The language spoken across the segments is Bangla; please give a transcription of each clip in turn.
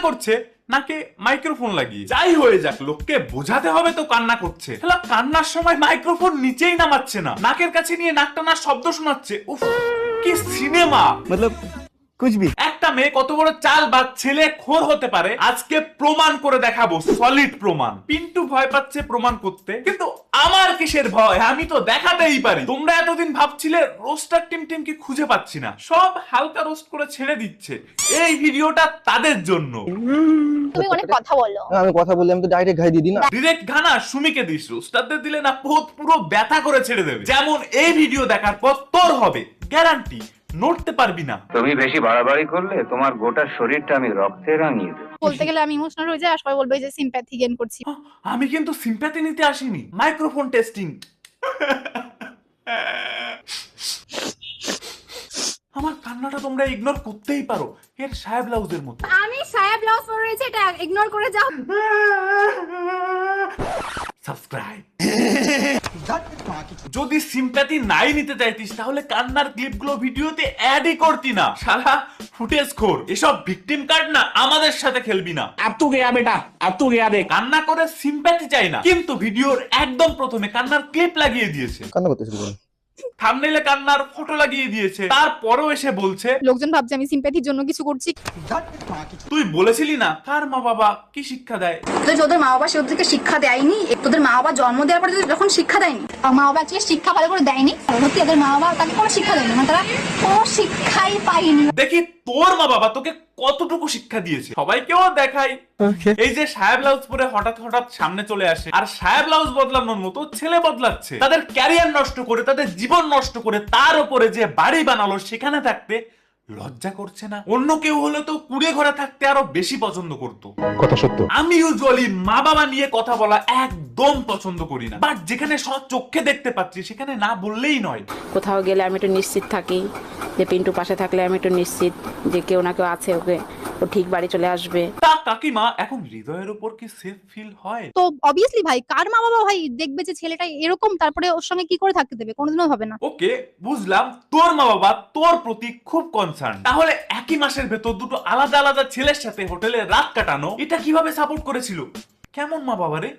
কান্না করছে নাকি মাইক্রোফোন লাগিয়ে? যাই হয়ে যাক লোককে বোঝাতে হবে তো কান্না করছে। খেলা কান্নার সময় মাইক্রোফোন নিচেই নামাচ্ছে না। নাকের কাছে নিয়ে নাক টানার শব্দ শোনাচ্ছে। উফ কি সিনেমা মতলব কুচবি একটা মেয়ে কত বড় চাল বা ছেলে খোর হতে পারে আজকে প্রমাণ করে দেখাবো সলিড প্রমাণ। পিন্টু ভয় পাচ্ছে প্রমাণ করতে কিন্তু আমার কিসের ভয়? আমি তো দেখাতেই পারি। তোমরা এতদিন ভাবছিলে রোস্টার টিম টিমকে খুঁজে পাচ্ছি না। সব হালকা রোস্ট করে ছেড়ে দিচ্ছে। এই ভিডিওটা তাদের জন্য। তুমি অনেক কথা বলো। আমি কথা বললে আমি তো ডাইরেক্ট ঘাই দিয়ে দিই না। Direct Gaana সুমিকে this. রোস্টারদের দিলে না পোত পুরো ব্যথা করে ছেড়ে দেবে। যেমন এই ভিডিও দেখার পর তোর হবে। গ্যারান্টি নড়তে পারবি না। তুমি বেশি বাড়াবাড়ি করলে তোমার গোটা শরীরটা আমি রক্তে রাঙিয়ে দেবো। বলতে গেলে আমি ইমোশনাল হয়ে যাই আর সবাই বলবে যে সিম্প্যাথি গেন করছি। আমি কিন্তু সিম্প্যাথি নিতে আসিনি। মাইক্রোফোন টেস্টিং আমার কান্নাটা তোমরা ইগনোর করতেই পারো। এর সাহেব ব্লাউজের মতো। আমি সায়া ব্লাউজ পরে রয়েছে এটা ইগনোর করে যাও। যদি সিম্প্যাথি নাই নিতে চাইতিস তাহলে কান্নার ক্লিপগুলো ভিডিওতে অ্যাডই করতি না। সারা ফুটেজ খোর। এসব ভিকটিম কার্ড না আমাদের সাথে খেলবি না। আর তু গেয়া বেটা আর তু গেয়া দে কান্না করে সিম্প্যাথি চাই না। কিন্তু ভিডিওর একদম প্রথমে কান্নার ক্লিপ লাগিয়ে দিয়েছে। কান্না করতে শুরু থামনেলে কান্নার ফটো লাগিয়ে দিয়েছে। তারপরেও এসে বলছে লোকজন ভাবছে আমি সিম্প্যাথির জন্য কিছু করছি। তুই বলেছিলি না? কার মা বাবা কি শিক্ষা দেয়? তো তোদের মা বাবা সে ওদেরকে শিক্ষা দেয়নি। তোদের মা বাবা জন্ম দেওয়ার পরে যখন শিক্ষা দেয়নি। মা বাবা অ্যাকচুয়ালি শিক্ষা ভালো করে দেয়নি। সত্যি ওদের মা বাবা তাকে কোনো শিক্ষা দেয়নি। মানে তারা কোনো শিক্ষাই পায়নি। দেখি তোর মা বাবা তোকে কতটুকু শিক্ষা দিয়েছে? সবাইকেও দেখাই। এই যে সাহেব ব্লাউজ পরে হঠাৎ হঠাৎ সামনে চলে আসে আর সাহেব ব্লাউজ বদলানোর মতো ছেলে বদলাচ্ছে। তাদের ক্যারিয়ার নষ্ট করে তাদের জীবন নষ্ট করে তার উপরে যে বাড়ি বানালো সেখানে থাকতে লজ্জা করছে না? অন্য কেউ হলে তো কুড়ে ঘরে থাকতে আরও বেশি পছন্দ করতো। কথা সত্য। আমি ইউজুয়ালি মা বাবা নিয়ে কথা বলা একদম পছন্দ করি না। বাট যেখানে সৎ চোখে দেখতে পাচ্ছি সেখানে না বললেই নয়। কোথাও গেলে আমি একটু নিশ্চিত থাকি যে পিন্টু পাশে থাকলে আমি একটু নিশ্চিত যে কেউ না কেউ আছে ওকে। ও ঠিক বাড়ি চলে আসবে। তা কাকিমা এখন হৃদয়ের উপর কি সেফ ফিল হয়? তো অবভিয়াসলি ভাই কার মা বাবা ভাই দেখবে যে ছেলেটা এরকম তারপরে ওর সঙ্গে কি করে থাকতে দেবে? কোনোদিনও হবে না। ওকে বুঝলাম তোর মা বাবা তোর প্রতি খুব কনসার্ন তাহলে একই মাসের ভেতর দুটো আলাদা আলাদা ছেলের সাথে হোটেলে রাত কাটানো এটা কীভাবে সাপোর্ট করেছিল? কেমন মা বাবা রে?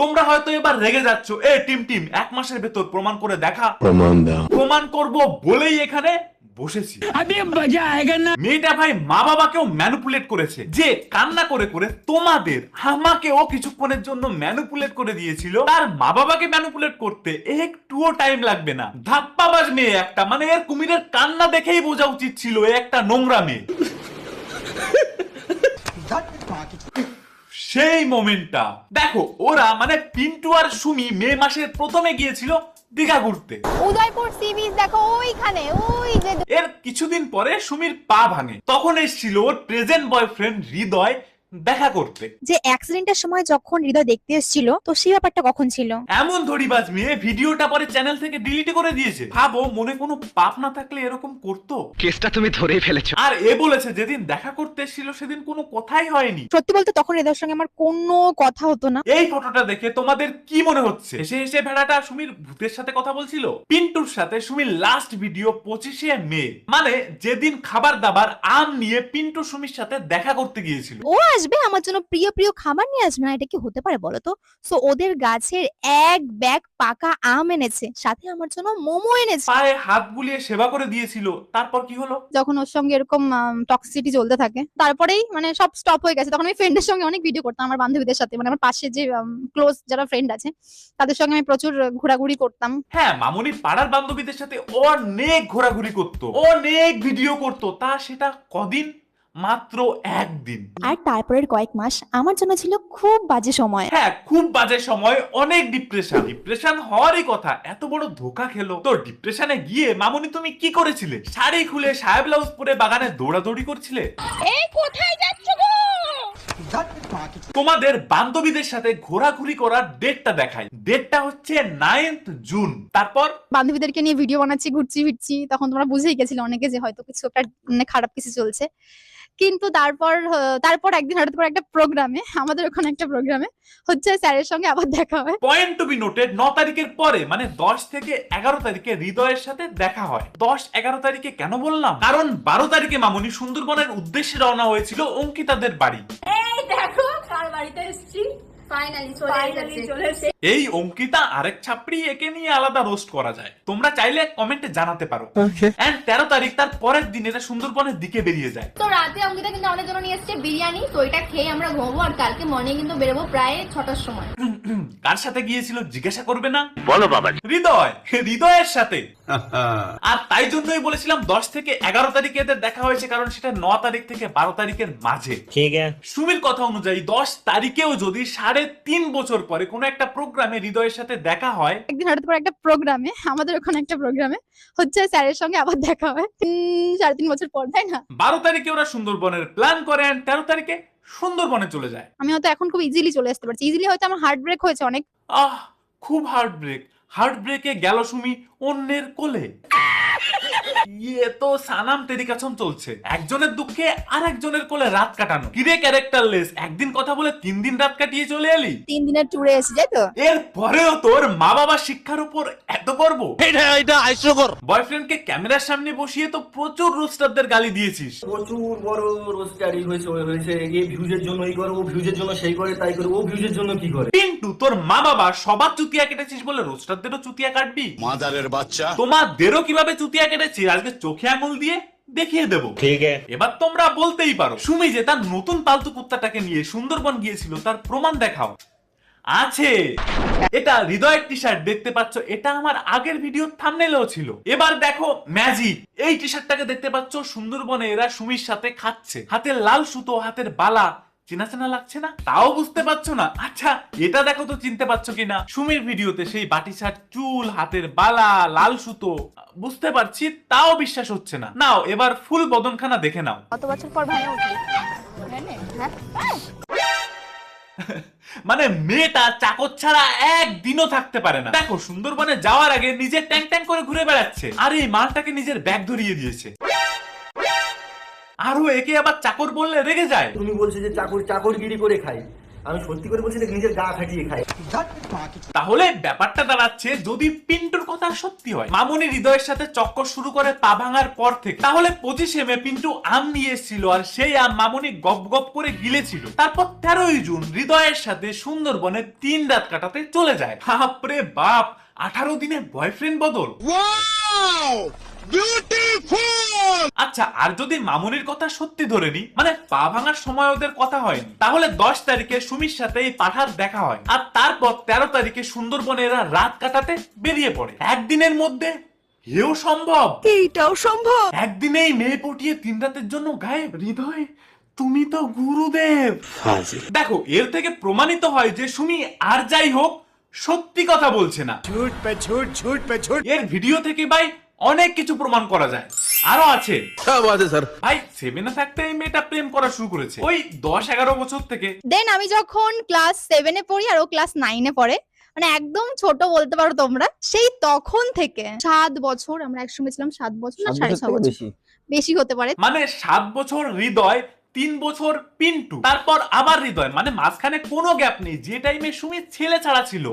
তোমরা হয়তো এবার রেগে যাচ্ছ এ টিম টিম এক মাসের ভেতর প্রমাণ করে দেখা। প্রমাণ দাও। প্রমাণ করব বলেই এখানে বসেছি। আমি না। মেয়েটা ভাই মা বাবাকেও ম্যানুপুলেট করেছে। যে কান্না করে করে তোমাদের আমাকেও কিছুক্ষণের জন্য ম্যানুপুলেট করে দিয়েছিল। তার মা বাবাকে ম্যানুপুলেট করতে একটুও টাইম লাগবে না। ধাপ্পাবাজ মেয়ে একটা মানে এর কুমিরের কান্না দেখেই বোঝা উচিত ছিল একটা নোংরা মেয়ে। সেই মোমেন্টটা দেখো ওরা মানে পিন্টু আর সুমি মে মাসের প্রথমে গিয়েছিল দীঘা ঘুরতে। উদয়পুর সি বিচ দেখো ওইখানে ওই যে এর কিছুদিন পরে সুমির পা ভাঙে। তখন এসেছিল ওর প্রেজেন্ট বয়ফ্রেন্ড হৃদয় দেখা করতে। যে অ্যাক্সিডেন্টের সময় যখন হৃদয় দেখতে এসেছিল তো সেই ব্যাপারটা কখন ছিল? এমন ধরিবাজ মেয়ে ভিডিওটা পরে চ্যানেল থেকে ডিলিট করে দিয়েছে। ভাবো মনে কোনো পাপ না থাকলে এরকম করতো? কেসটা তুমি ধরেই ফেলেছো। আর এ বলেছে যেদিন দেখা করতে এসেছিল সেদিন কোনো কথাই হয়নি। সত্যি বলতে তখন হৃদয়ের সঙ্গে আমার কোনো কথা হতো না। এই ফটোটা দেখে তোমাদের কি মনে হচ্ছে? এসে এসে ভেড়াটা সুমির ভূতের সাথে কথা বলছিল? পিন্টুর সাথে সুমির লাস্ট ভিডিও পঁচিশে মে। মানে যেদিন খাবার দাবার আম নিয়ে পিন্টু সুমির সাথে দেখা করতে গিয়েছিল। ও আসবে? আমার জন্য প্রিয় প্রিয় খাবার নিয়ে আসবে? না এটা কি হতে পারে বলো তো? সো ওদের গাছের এক ব্যাগ পাকা আম এনেছে সাথে আমার জন্য মোমো এনেছে। পায়ে হাত বুলিয়ে সেবা করে দিয়েছিল। তারপর কি হলো? যখন ওর সঙ্গে এরকম টক্সিসিটি চলতে থাকে তারপরেই মানে সব স্টপ হয়ে গেছে। তখন আমি ফ্রেন্ডের সঙ্গে অনেক ভিডিও করতাম আমার বান্ধবীদের সাথে। মানে আমার পাশে যে ক্লোজ যারা ফ্রেন্ড আছে তাদের সঙ্গে আমি প্রচুর ঘোরাঘুরি করতাম। হ্যাঁ মামুনি পাড়ার বান্ধবীদের সাথে অনেক ঘোরাঘুরি করতো অনেক ভিডিও করতো। তা সেটা কদিন মাত্র একদিন। আর তারপরের কয়েক মাস আমার জন্য ছিল খুব বাজে সময়। হ্যাঁ খুব বাজে সময় অনেক ডিপ্রেশন ডিপ্রেশন হওয়ারই কথা। এত বড় ধোকা খেলো। তো ডিপ্রেশনে গিয়ে মামুনি তুমি কি করেছিলে? শাড়ি খুলে সাহেব ব্লাউজ পরে বাগানে দৌড়াদৌড়ি করছিলে? এই কোথায় যাচ্ছ গো? তোমাদের বান্ধবীদের সাথে ঘোরাঘুরি করার ডেটটা দেখাই। ডেটটা হচ্ছে নাইন্থ জুন তারপর? বান্ধবীদেরকে নিয়ে ভিডিও বানাচ্ছি ঘুরছি ফিরছি। তখন তোমরা বুঝেই গেছিলে অনেকে যে হয়তো কিছু একটা মানে খারাপ কিছু চলছে। কিন্তু তারপর তারপর একদিন হঠাৎ করে একটা প্রোগ্রামে আমাদের ওখানে একটা প্রোগ্রামে হচ্ছে স্যারের সঙ্গে আবার দেখা হয়। পয়েন্ট টু বি নোটেড ন তারিখের পরে মানে দশ থেকে এগারো তারিখে হৃদয়ের সাথে দেখা হয়। দশ এগারো তারিখে কেন বললাম? কারণ বারো তারিখে মামুনি সুন্দরবনের উদ্দেশ্যে রওনা হয়েছিল অঙ্কিতাদের বাড়ি। দেখো কার বাড়িতে এসেছি? এই অঙ্কিতা আরেক ছাপড়ি একে নিয়ে আলাদা রোস্ট করা যায়। তোমরা চাইলে কমেন্টে জানাতে পারো। তেরো তারিখ তার পরের দিন এটা সুন্দরবনের দিকে বেরিয়ে যায়। তো রাতে অঙ্কিতা কিন্তু আমাদের জন্য নিয়ে এসছে বিরিয়ানি তো এটা খেয়ে আমরা ঘুমবো আর কালকে মর্নিং কিন্তু বেরোবো প্রায় ছটার সময়। কার সাথে গিয়েছিল জিজ্ঞাসা করবে না? বলো বাবা হৃদয় হৃদয়ের সাথে। আর তাই জন্যই বলেছিলাম দশ থেকে এগারো তারিখে এদের দেখা হয়েছে কারণ সেটা ন তারিখ থেকে বারো তারিখের মাঝে। ঠিক আছে। সুমির কথা অনুযায়ী দশ তারিখেও যদি সাড়ে তিন বছর পরে কোনো একটা প্রোগ্রামে হৃদয়ের সাথে দেখা হয়। একদিন হঠাৎ করে একটা প্রোগ্রামে আমাদের ওখানে একটা প্রোগ্রামে হচ্ছে স্যারের সঙ্গে আবার দেখা হয়। সাড়ে তিন বছর পর তাই না? বারো তারিখে ওরা সুন্দরবনের প্ল্যান করে and তেরো তারিখে সুন্দরবনে চলে যায়। আমি হয়তো এখন খুব ইজিলি চলে আসতে পারছি। ইজিলি হয়তো আমার হার্ট ব্রেক হয়েছে অনেক। আহ খুব হার্ট ব্রেক হার্ট ব্রেকে গেল সুমি অন্যের কোলে। ইয়ে তো সানাম টেরিকাছন চলছে। একজনের দুঃখে আর একজনের কোলে রাত কাটানো। কিরে ক্যারেক্টারলেস? একদিন কথা বলে তিন দিন রাত কাটিয়ে চলে এলি? তিন দিনের ট্যুরে এসে যাই তো? এর পরেও তোর মা বাবার শিক্ষার উপর এত গর্ব? বয়ফ্রেন্ডকে ক্যামেরার সামনে বসিয়ে তো প্রচুর রোস্টারদের গালি দিয়েছিস। প্রচুর বড় হয়েছে ওই হয়েছে। এই ভিউজের জন্য এই করে ও ভিউজের জন্য সেই করে তাই করে ও ভিউজের জন্য কি করে? পিন্টু তোর মা বাবা সবার চুতিয়া কেটেছিস বলে রোস্টারদেরও চুতিয়া কাটবি? মাদারের বাচ্চা। তোমাদেরও কীভাবে চুতিয়া চিরাজকে চোখে আঙুল দিয়ে দেখিয়ে দেবো। ঠিক এবার তোমরা বলতেই পারো সুমি যে তার নতুন পালতু কুত্তাটাকে নিয়ে সুন্দরবন গিয়েছিল তার প্রমাণ দেখাও। আছে। এটা হৃদয় টি শার্ট দেখতে পাচ্ছ এটা আমার আগের ভিডিও থামনেলেও ছিল। এবার দেখো ম্যাজিক এই টি শার্টটাকে দেখতে পাচ্ছ সুন্দরবনে এরা সুমির সাথে খাচ্ছে। হাতের লাল সুতো হাতের বালা চেনা চেনা লাগছে না? তাও বুঝতে পারছ না? আচ্ছা এটা দেখো তো চিনতে পারছ কিনা? সুমির ভিডিওতে সেই বাটি শার্ট চুল হাতের বালা লাল সুতো বুঝতে পারছি তাও বিশ্বাস হচ্ছে না। নাও এবার ফুল বদনখানা দেখে নাও। কত বছর পর উঠলি? মানে মেয়েটা চাকর ছাড়া একদিনও থাকতে পারে না। দেখো সুন্দরবনে যাওয়ার আগে নিজে ট্যাং ট্যাং করে ঘুরে বেড়াচ্ছে। আর এই মালটাকে নিজের ব্যাগ ধরিয়ে দিয়েছে। আরও একে আবার চাকর বললে রেগে যায়। তুমি বলছো যে চাকর চাকরগিরি করে খাই আমি সত্যি করে বলছি নিজের গা খাটিয়ে খাই তাহলে ব্যাপারটা দাঁড়াচ্ছে যদি পিন্টুর কথা সত্যি হয়। মামুনি হৃদয়ের সাথে চক্কর শুরু করে পা ভাঙার পর থেকে। তাহলে পঁচিশে মে পিন্টু আম নিয়ে এসেছিল আর সেই আম মামুনি গপ গপ করে গিলেছিল। তারপর তেরোই জুন হৃদয়ের সাথে সুন্দরবনে তিন রাত কাটাতে চলে যায়। বাপরে বাপ আঠারো দিনে বয়ফ্রেন্ড বদল। আচ্ছা আর যদি মামুনির কথা সত্যি ধরে নি মানে পা ভাঙার সময় ওদের কথা হয়নি তাহলে দশ তারিখে সুমির সাথে এই পাঠার দেখা হয় আর তারপর তেরো তারিখে সুন্দরবনে এরা রাত কাটাতে বেরিয়ে পড়ে। একদিনের মধ্যে এও সম্ভব। এইটাও সম্ভব। একদিনেই মেয়ে পটিয়ে তিন রাতের জন্য গায়েব। হৃদয় তুমি তো গুরুদেব। দেখো এর থেকে প্রমাণিত হয় যে সুমি আর যাই হোক সত্যি কথা বলছে না। ঝুট পে ঝুট ঝুট পে ঝুট। এর ভিডিও থেকে ভাই অনেক কিছু প্রমাণ করা যায়। আরও আছে। স্যার। ভাই সেভেনে থাকতে এই মেয়েটা প্রেম করা শুরু করেছে। ওই দশ এগারো বছর থেকে। দেন আমি যখন ক্লাস সেভেনে পড়ি আর ও ক্লাস নাইনে পড়ে মানে একদম ছোট বলতে পারো তোমরা সেই তখন থেকে সাত বছর আমরা একসঙ্গে ছিলাম সাত বছর না সাড়ে ছ বছর। বেশি। বেশি হতে পারে। মানে সাত বছর হৃদয় তিন বছর পিন্টু। তারপর আবার হৃদয় মানে মাঝখানে কোনো গ্যাপ নেই যে টাইমে সুমি ছেলে ছাড়া ছিল।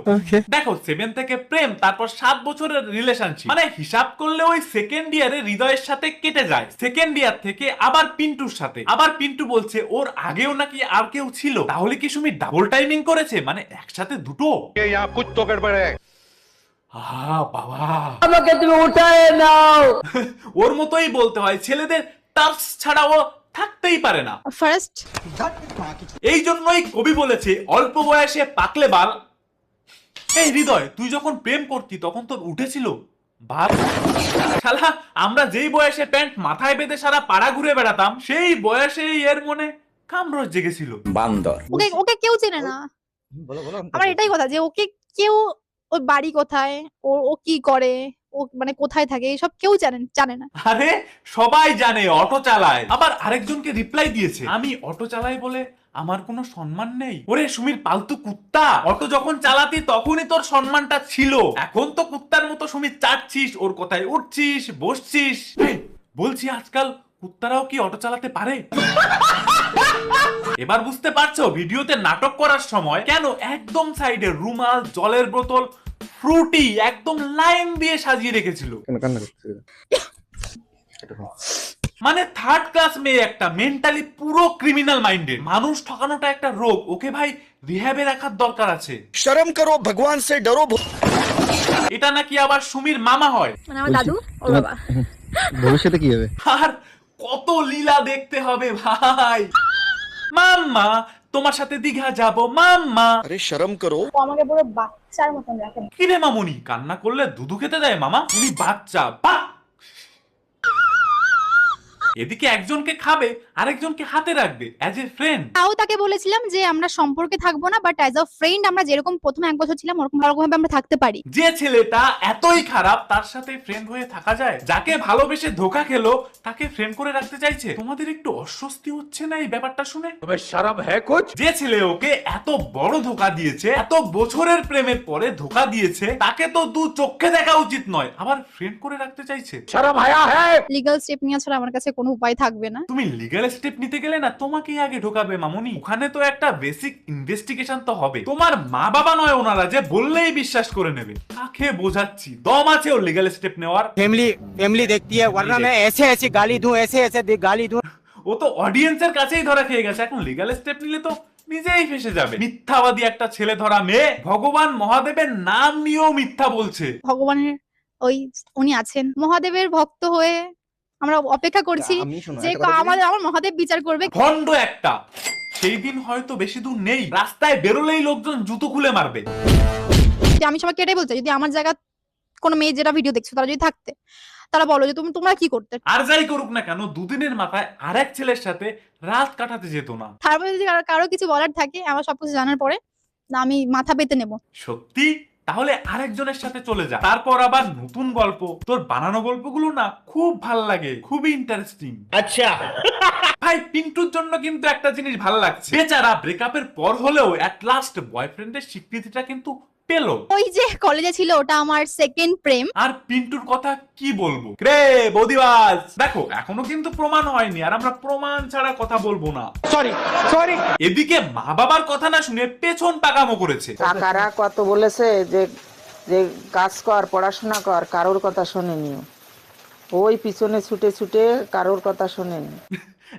দেখো সেভেন থেকে প্রেম তারপর সাত বছরের রিলেশনশিপ মানে হিসাব করলে ওই সেকেন্ড ইয়ারে হৃদয়ের সাথে কেটে যায়। সেকেন্ড ইয়ার থেকে আবার পিন্টুর সাথে। আবার পিন্টু বলছে ওর আগেও নাকি আর কেউ ছিল? তাহলে কি সুমি ডাবল টাইমিং করেছে? মানে একসাথে দুটো? বাবা। আমাকে তুমি উঠায় নাও। ওর মতোই বলতে হয়। ছেলেদের টাচ ছাড়া ও থাকতেই পারে না। ফার্স্ট এই জন্যই কবি বলেছে অল্প বয়সে পাকলে বাল। এই হৃদয় তুই যখন প্রেম করতি তখন তোর উঠেছিল বাল। শালা আমরা যেই বয়সে প্যান্ট মাথায় বেঁধে সারা পাড়া ঘুরে বেড়াতাম সেই বয়সে এর মনে কামরস জেগেছিল। বান্দর। ওকে ওকে কেউ চেনে না। বলো বলো। আমার এটাই কথা যে ওকে কেউ ওর বাড়ি কোথায় ও ও কি করে মানে কোথায় থাকে, এসব কেউ জানেন জানে না। আরে, সবাই জানে, অটো চালায়। আবার আরেকজনকে রিপ্লাই দিয়েছে। আমি অটো চালাই বলে আমার কোনো সম্মান নেই। ওরে, সুমির পালতু কুত্তা। অটো যখন চালাতি, তখনই তোর সম্মানটা ছিল। এখন তো কুত্তার মতো সুমির চাটছিস, ওর কথায় উঠছিস, বসছিস। বলছি আজকাল কুত্তারাও কি অটো চালাতে পারে? এবার বুঝতে পারছ, ভিডিওতে নাটক করার সময় কেন একদম সাইডে রুমাল, জলের বোতল ফ্রুটি একদম লাইম দিয়ে সাজিয়ে রেখেছিল। মানে থার্ড ক্লাস মেয়ে একটা মেন্টালি পুরো ক্রিমিনাল মাইন্ডেড মানুষ ঠকানোটা একটা রোগ। ওকে ভাই রিহ্যাবে রাখার দরকার আছে। শরম করো ভগবান সে ডরো এটা নাকি আবার সুমির মামা হয়? মানে আমার দাদু? ও বাবা। ভবিষ্যতে কি হবে? আর কত লীলা দেখতে হবে ভাই। মাম্মা তোমার সাথে দিঘা যাব মাম্মা। আরে শরম করো। আমাকে পুরো বাচ্চার মতন রাখেন কি রে মামুনি কান্না করলে দুধু খেতে দেয় মামা? তুমি বাচ্চা বা এদিকে একজনকে খাবে আরেকজনকে হাতে রাখবে অ্যাজ এ ফ্রেন্ড তাও তাকে বলেছিলাম যে আমরা সম্পর্কে থাকব না বাট অ্যাজ আ ফ্রেন্ড আমরা যেরকম প্রথমে এক বছর ছিলাম ওরকম ভালো ভাবে আমরা থাকতে পারি। যে ছেলেটা এতই খারাপ তার সাথে ফ্রেন্ড হয়ে থাকা যায়। যাকে ভালোবেসে ধোকা খেলো তাকে ফ্রেন্ড করে রাখতে চাইছে। তোমাদের একটু অস্বস্তি হচ্ছে না এই ব্যাপারটা শুনে? তবে সারাম হ্যাঁ কোচ যে ছেলে ওকে এত বড় ধোকা দিয়েছে এত বছরের প্রেমের পরে ধোকা দিয়েছে তাকে তো দু চোখে দেখা উচিত নয় আবার ফ্রেন্ড করে রাখতে চাইছে। সারাম হায়া হ্যাঁ। লিগ্যাল স্টেপ নিয়ে ছাড়া আমার কাছে কোনো উপায় থাকবে না তুমি লিগ্যাল স্টেপ নিতে গেলে না তোমাকেই আগে ঢোকাবে মামুনি ওখানে তো একটা বেসিক ইনভেস্টিগেশন তো হবে তোমার মা বাবা নয় ওনারা যে বললেই বিশ্বাস করে নেবে কাকে বোঝাচ্ছি দম আছে ও লিগ্যাল স্টেপ নেওয়ার फैमिली फैमिली देखती है वरना मैं ऐसे ऐसे गाली दूं ऐसे ऐसे दे- गाली दूं ও তো অডিয়েন্সের কাছেই ধরা খেয়ে গেছে এখন লিগ্যাল স্টেপ নিলে তো নিজেই ফেসে যাবে মিথ্যাবাদী একটা ছেলে ধরা মেয়ে ভগবান মহাদেবের নাম নিয়েও মিথ্যা বলছে ভগবানের ওই উনি আছেন মহাদেবের ভক্ত হয়ে আমরা অপেক্ষা করছি যে। আমাদের আমার মহাদেব বিচার করবে ভণ্ড একটা। সেই দিন হয়তো বেশি দূর নেই। রাস্তায় বেরোলেই লোকজন জুতো খুলে মারবে। আমি সবাইকে এটাই বলতে চাই, যদি আমার জায়গা কোনো মেয়ে যেটা ভিডিও দেখছ তারা যদি থাকতে তারা বলো যে তুমি তোমরা কি করতে? আর যাই করুক না কেন দুদিনের মাথায় আরেক ছেলের সাথে রাত কাটাতে যেত না। তারপরে যদি কারো- কারও কিছু বলার থাকে আমার সবকিছু জানার পরে না আমি মাথা পেতে নেব। সত্যি? তাহলে আরেকজনের সাথে চলে যা। তারপর আবার নতুন গল্প। তোর বানানো গল্পগুলো না খুব ভালো লাগে খুবই ইন্টারেস্টিং আচ্ছা। ভাই পিন্টুর জন্য কিন্তু একটা জিনিস ভালো লাগছে। বেচারা ব্রেকআপের পর হলেও অ্যাট লাস্ট বয়ফ্রেন্ডের স্বীকৃতিটা কিন্তু পেল। ওই যে কলেজে ছিল ওটা আমার সেকেন্ড প্রেম আর পিন্টুর কথা কি বলব? রে বৌদিবাজ! দেখো এখনও কিন্তু প্রমাণ হয়নি আর আমরা প্রমাণ ছাড়া কথা বলব না। সরি সরি এদিকে মা বাবার কথা না শুনে পেছন পাকামো করেছে। কাকারা কত বলেছে যে যে কাজ কর পড়াশোনা কর কারোর কথা শোনেনি ওই পিছনে ছুটে ছুটে কারোর কথা শোনেনি।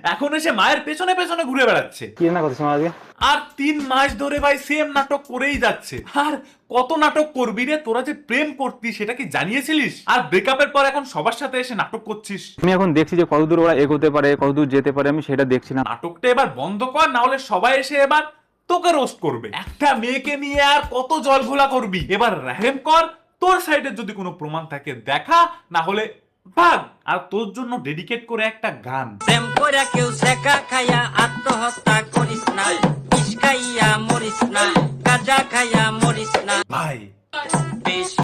এখন এসে মায়ের পেছনে পেছনে ঘুরে বেড়াচ্ছে। কি না কথা শোনা আজকে? আর তিন মাস ধরে ভাই সেম নাটক করেই যাচ্ছে। আর কত নাটক করবি রে? তোরা যে প্রেম করতি সেটা কি জানিয়েছিলিস? আর ব্রেকআপের পর এখন সবার সাথে এসে নাটক করছিস। আমি এখন দেখছি যে কতদূর ওরা এগোতে পারে কতদূর যেতে পারে আমি সেটা দেখছি না। নাটকটা এবার বন্ধ কর না হলে সবাই এসে এবার তোকে রোস্ট করবে। একটা মেয়েকে নিয়ে আর কত জল ঘোলা করবি? এবার র্যাহেম কর তোর সাইডে যদি কোনো প্রমাণ থাকে দেখা না হলে ভাগ। আর তোর জন্য ডেডিকেট করে একটা গান। প্রেম কইরা কেউ সেকা খাইয়া আত্মহত্যা করিস না। ইস খাইয়া মরিস না। গাজা খাইয়া মরিস না। ভাই। বেশ